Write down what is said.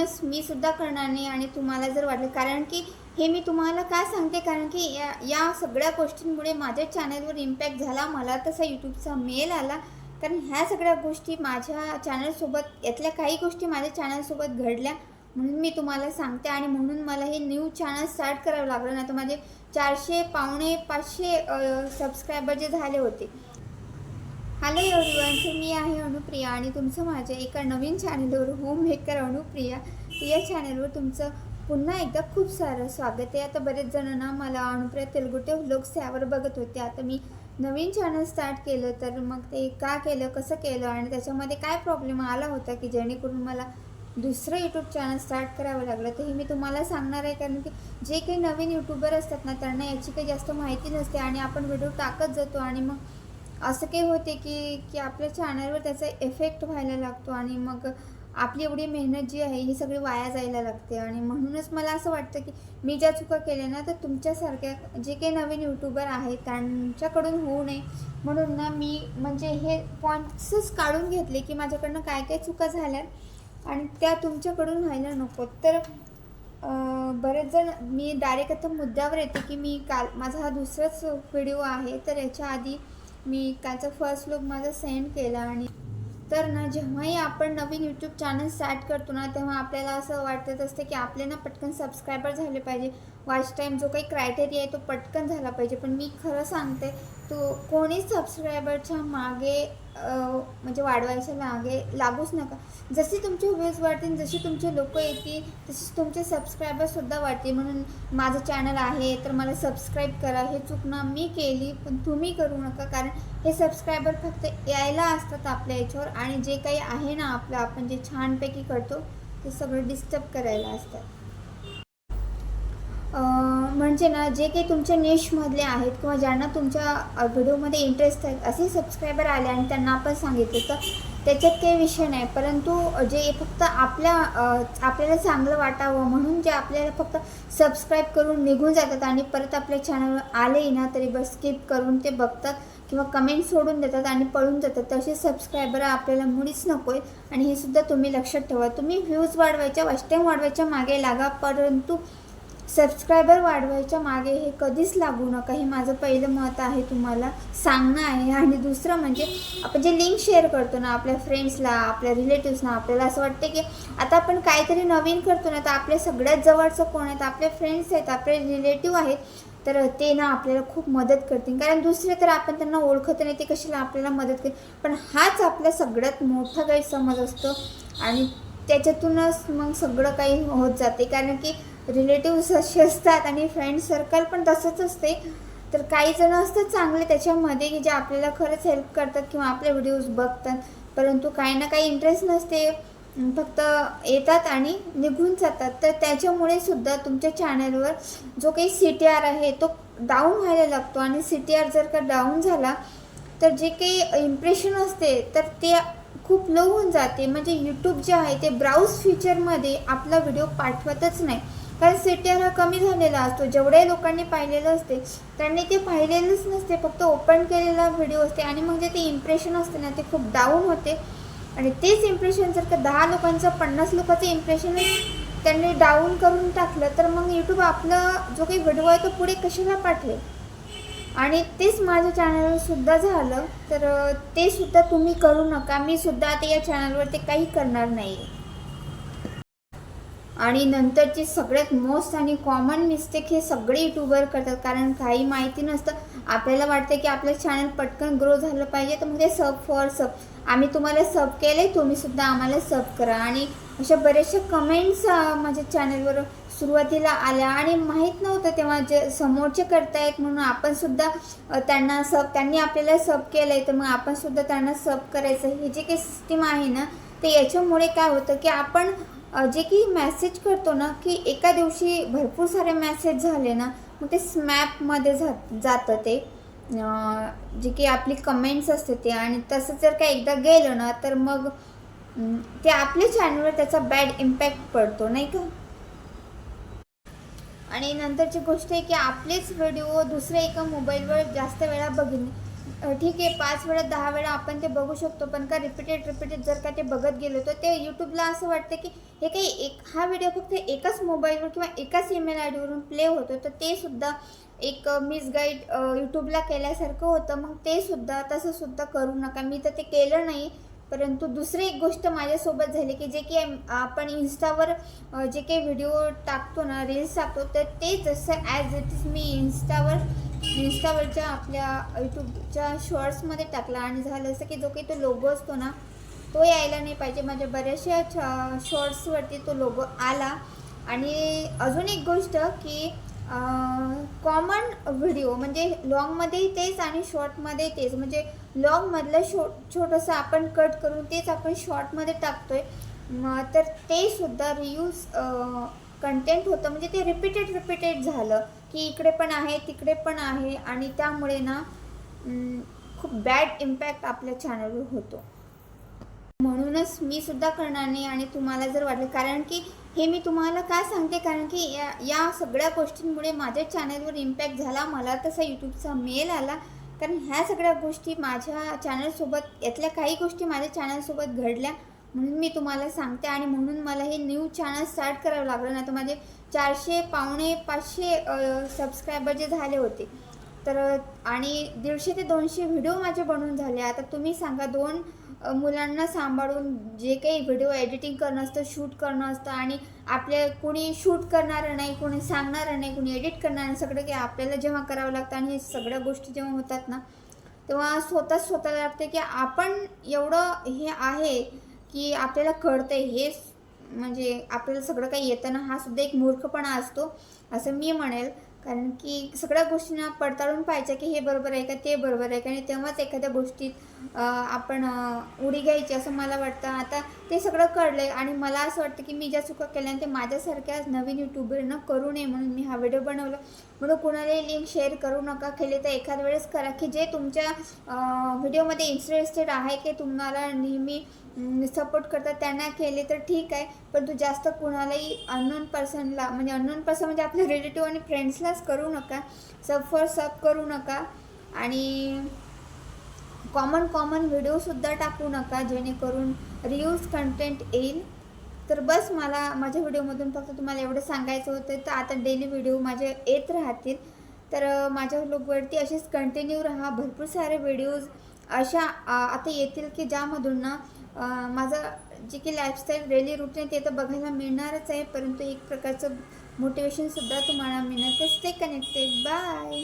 म्हणूनच मी सुद्धा करणार नाही आणि तुम्हाला जर वाटलं. कारण की हे मी तुम्हाला काय सांगते? कारण की या या सगळ्या गोष्टींमुळे माझ्या चॅनलवर इम्पॅक्ट झाला. मला तसा यूट्यूबचा मेल आला. कारण ह्या सगळ्या गोष्टी माझ्या चॅनलसोबत यातल्या काही गोष्टी माझ्या चॅनलसोबत घडल्या. म्हणून मी तुम्हाला सांगते आणि म्हणून मला हे न्यू चॅनल स्टार्ट करावं लागलं. नाही तर माझे चारशे पावणे पाचशे सबस्क्रायबर जे झाले होते हॅलो एवरीवन मी आहे अनुप्रिया आणि तुमचं माझ्या एका नवीन चॅनलवर होम मेकर अनुप्रिया. या चॅनलवर तुमचं पुन्हा एकदा खूप सारं स्वागत आहे. आता बरेच जण ना मला अनुप्रिया तेलगुटे व्लॉग्स यावर बघत होते. आता मी नवीन चॅनल स्टार्ट केलं तर मग ते का केलं कसं केलं आणि त्याच्यामध्ये काय प्रॉब्लेम आला होता की जेणेकरून मला दुसरं यूट्यूब चॅनल स्टार्ट करावं लागलं तर हे मी तुम्हाला सांगणार आहे. कारण की जे काही नवीन यूट्यूबर असतात ना त्यांना याची काही जास्त माहिती नसते आणि आपण व्हिडिओ टाकत जातो आणि मग असं काही होते की की आपल्या चॅनलवर त्याचा इफेक्ट व्हायला लागतो आणि मग आपली एवढी मेहनत जी आहे ही सगळी वाया जायला लागते. आणि म्हणूनच मला असं वाटतं की मी ज्या चुका केल्या ना तर तुमच्यासारख्या जे काही नवीन यूट्यूबर आहेत त्यांच्याकडून होऊ नये. म्हणून ना मी म्हणजे हे पॉईंट्सच काढून घेतले की माझ्याकडनं काय काय चुका झाल्या आणि त्या तुमच्याकडून व्हायला नको. तर बरेच जण मी डायरेक्ट आता मुद्द्यावर येते की मी काल माझा हा दुसराच व्हिडिओ आहे तर याच्या आधी मी त्याचा फर्स्ट लुक माझा सेंड केला आणि तर ना जेव्हाही आपण नवीन यूट्यूब चॅनल स्टार्ट करतो ना तेव्हा आपल्याला असं वाटत असते की आपले ना पटकन सबस्क्रायबर झाले पाहिजे. वॉच टाईम जो काही क्रायटेरिया आहे तो पटकन झाला पाहिजे. पण मी खरं सांगते तो कोणीच सबस्क्रायबरच्या मागे म्हणजे वाढवायच्या मागे लागूच नका. जशी तुमचे व्ह्यूज वाढतील जशी तुमचे लोक येतील तसेच तुमचे सबस्क्रायबरसुद्धा वाढतील. म्हणून माझं चॅनल आहे तर मला सबस्क्राईब करा. हे चुकणं मी केली पण तुम्ही करू नका. कारण हे सबस्क्रायबर फक्त यायला असतात आपल्या याच्यावर. आणि जे काही आहे ना आपलं आपण जे छानपैकी करतो ते सगळं डिस्टर्ब करायला असतात म्हणजे ना जे काही तुमच्या निशमधले आहेत किंवा ज्यांना तुमच्या व्हिडिओमध्ये इंटरेस्ट आहेत असे सबस्क्रायबर आले आणि त्यांना आपण सांगितलं तर त्याच्यात काही विषय नाही. परंतु जे फक्त आपल्या आपल्याला चांगलं वाटावं म्हणून जे आपल्याला फक्त सबस्क्राईब करून निघून जातात आणि परत आपल्या चॅनलवर आलेही ना तरी बस स्किप करून ते बघतात किंवा कमेंट सोडून देतात आणि पळून जातात. तसे सबस्क्रायबर आपल्याला मुळीच नको आहेत. आणि हे सुद्धा तुम्ही लक्षात ठेवा. तुम्ही व्ह्यूज वाढवायच्या वॉच टाईम वाढवायच्या मागे लागा. परंतु सबस्क्रायबर वाढवायच्या मागे हे कधीच लागू नका. हे माझं पहिलं मत आहे तुम्हाला सांगणं आहे. आणि दुसरं म्हणजे आपण जे लिंक शेअर करतो ना आपल्या फ्रेंड्सला आपल्या रिलेटिव्सना आपल्याला असं वाटते की आता आपण काहीतरी नवीन करतो ना तर आपल्या सगळ्यात जवळचं कोण आहेत? आपले फ्रेंड्स आहेत आपले रिलेटिव्ह आहेत. तर ते ना आपल्याला खूप मदत करतील. कारण दुसरे तर आपण त्यांना ओळखत नाही ते कशाला आपल्याला मदत करतील? पण हाच आपला सगळ्यात मोठा गैरसमज असतो. आणि त्याच्यातूनच मग सगळं काही होत जाते. कारण की रिलेटिव्स असे असतात आणि फ्रेंड सर्कल पण तसंच असते. तर काही जण असतात चांगले त्याच्यामध्ये की जे आपल्याला खरंच हेल्प करतात किंवा आपले व्हिडिओज बघतात. परंतु काही ना काही इंटरेस्ट नसते. फक्त येतात आणि निघून जातात. तर त्याच्यामुळे सुद्धा तुमच्या चॅनलवर जो काही सी टी आर आहे तो डाऊन व्हायला लागतो. आणि सी टी आर जर का डाऊन झाला तर जे काही इम्प्रेशन असते तर ते खूप लो होऊन जाते. म्हणजे यूट्यूब जे आहे ते ब्राउज फीचरमध्ये आपला व्हिडिओ पाठवतच नाही. कारण सी टी आर हा कमी झालेला असतो. जेवढ्याही लोकांनी पाहिलेलं असते त्यांनी ते पाहिलेलंच नसते. फक्त ओपन केलेला व्हिडिओ असते आणि मग जे ते इम्प्रेशन असते ना ते खूप डाऊन होते. आणि तेच इम्प्रेशन जर का दहा लोकांचं पन्नास लोकांचं इम्प्रेशन त्यांनी डाऊन करून टाकलं तर मग यूट्यूब आपला जो काही व्हिडिओ आहे तो पुढे कशाला पाठवेल? आणि तेच माझ्या चॅनलवरसुद्धा झालं तर ते सुद्धा तुम्ही करू नका. मी सुद्धा आता या चॅनलवर ते काही करणार नाही आणि नंतरची सगळ्यात मोस्ट आणि कॉमन मिस्टेक हे सगळे यूट्यूबर करतात. कारण काही माहिती नसतं. आपल्याला वाटतं की आपलं चॅनल पटकन ग्रो झालं पाहिजे. तर मग ते सब फॉर सब आम्ही तुम्हाला सब केलं आहे आम्हाला सब करा. आणि अशा बऱ्याचशा कमेंट्स माझ्या चॅनलवर सुरुवातीला आल्या. आणि माहीत नव्हतं तेव्हा जे समोरचे करतायत म्हणून आपणसुद्धा त्यांना सब त्यांनी आपल्याला सब केलं आहे तर मग आपणसुद्धा त्यांना सब करायचं. हे जे काही सिस्टीम आहे ना ते याच्यामुळे काय होतं की आपण जे की मेसेज करतो ना की एका दिवशी भरपूर सारे मेसेज झाले ना मग ते स्मॅपमध्ये जात जातं ते. जे की आपली कमेंट्स असते ते. आणि तसं जर का एकदा गेलं ना तर मग ते आपल्या चॅनलवर त्याचा बॅड इम्पॅक्ट पडतो नाही का? आणि नंतरची गोष्ट आहे की आपलेच व्हिडिओ दुसऱ्या एका मोबाईलवर जास्त वेळा बघणे ठीक आहे पाच वेळा दहा वेळा आपण ते बघू शकतो. पण का रिपीटेड रिपीटेड जर का ते बघत गेलो तर ते यूट्यूबला असं वाटतं की हे काही एक हा व्हिडिओ फक्त एकाच मोबाईलवर किंवा एकाच ईमेल आय डीवरून प्ले होतो. तर ते सुद्धा एक मिसगाईड यूट्यूबला केल्यासारखं होतं. मग ते सुद्धा तसं सुद्धा करू नका. मी तर ते केलं नाही. परंतु दुसरी एक गोष्ट माझ्यासोबत झाली की जे की आपण इन्स्टावर जे काही व्हिडिओ टाकतो ना रील्स टाकतो तर ते जसं ॲज इट इज मी इन्स्टावर इन्स्टावरच्या आपल्या यूट्यूबच्या शॉर्ट्समध्ये टाकला आणि झालं असं की जो काही तो लोगो असतो ना तो यायला नाही पाहिजे. माझ्या बऱ्याचशा शॉर्ट्सवरती तो लोगो आला. आणि अजून एक गोष्ट की कॉमन व्हिडिओ म्हणजे लॉंगमध्येही तेच आणि शॉर्टमध्ये तेच. म्हणजे लॉंगमधलं शो छोटंसं आपण कट करून तेच आपण शॉर्टमध्ये टाकतो आहे तर ते सुद्धा रियूज कंटेंट होतं म्हणजे ते रिपीटेड रिपीटेड झालं की इकडे पण आहे तिकडे पण आहे आणि त्यामुळे ना खूप बॅड इम्पॅक्ट आपल्या चॅनलवर होतो. म्हणूनच मी सुद्धा करणार नाही आणि तुम्हाला जर वाटलं कारण की हे मी तुम्हाला का सांगते? कारण की या या सगळ्या गोष्टींमुळे माझ्या चॅनलवर इम्पॅक्ट झाला मला तसा यूट्यूबचा मेल आला. कारण ह्या सगळ्या गोष्टी माझ्या चॅनलसोबत यातल्या काही गोष्टी माझ्या चॅनलसोबत घडल्या. म्हणून मी तुम्हाला सांगते आणि म्हणून मला हे न्यू चॅनल स्टार्ट करावं लागलं नाही तर माझे चारशे पावणे पाचशे सबस्क्रायबर जे झाले होते. तर आणि दीडशे ते दोनशे व्हिडिओ माझे बनवून झाले. आता तुम्ही सांगा दोन मुलांना सांभाळून जे काही व्हिडिओ एडिटिंग करणं असतं शूट करणं असतं आणि आपल्या कोणी शूट करणारं नाही कोणी सांगणारं नाही कोणी एडिट करणार नाही सगळं काही आपल्याला जेव्हा करावं लागतं आणि हे सगळ्या गोष्टी जेव्हा होतात ना तेव्हा स्वतःच स्वतःला लागते की आपण एवढं हे आहे की आपल्याला कळतं हे म्हणजे आपल्याला सगळं काही येतं ना हा सुद्धा एक मूर्खपणा असतो असं मी म्हणेल. कारण की सगळ्या गोष्टींना पडताळून पाहिजे की हे बरोबर आहे का ते बरोबर आहे का? आणि तेव्हाच एखाद्या गोष्टीत आपण उडी घ्यायची असं मला वाटतं. आता ते सगळं कळलं आहे आणि मला असं वाटतं की मी ज्या चुका केल्या आणि ते माझ्यासारख्या नवीन यूट्यूबरनं करू नये म्हणून मी हा व्हिडिओ बनवला. म्हणून कुणालाही लिंक शेअर करू नका. केले तर एखाद वेळेस करा की जे तुमच्या व्हिडिओमध्ये इंटरेस्टेड आहे की तुम्हाला नेहमी सपोर्ट करतात त्यांना केले तर ठीक आहे. परंतु जास्त कुणालाही अननोन पर्सनला म्हणजे अननोन पर्सन म्हणजे आपल्या रिलेटिव्ह आणि फ्रेंड्सलाच करू नका. सब फॉर सब करू नका. आणि कॉमन कॉमन व्हिडिओसुद्धा टाकू नका जेणेकरून रियूज कंटेंट येईल. तर बस मला माझ्या व्हिडिओमधून फक्त तुम्हाला एवढं सांगायचं होतं तर आता डेली व्हिडिओ माझे येत राहतील. तर माझ्या ब्लॉगवरती असेच कंटिन्यू राहा भरपूर सारे व्हिडिओज अशा आता येतील की ज्यामधून ना माझं जे की लाईफस्टाईल डेली रुटीन ते तर बघायला मिळणारच आहे परंतु एक प्रकारचं मोटिवेशनसुद्धा तुम्हाला मिळणार. तर स्टे कनेक्टेड बाय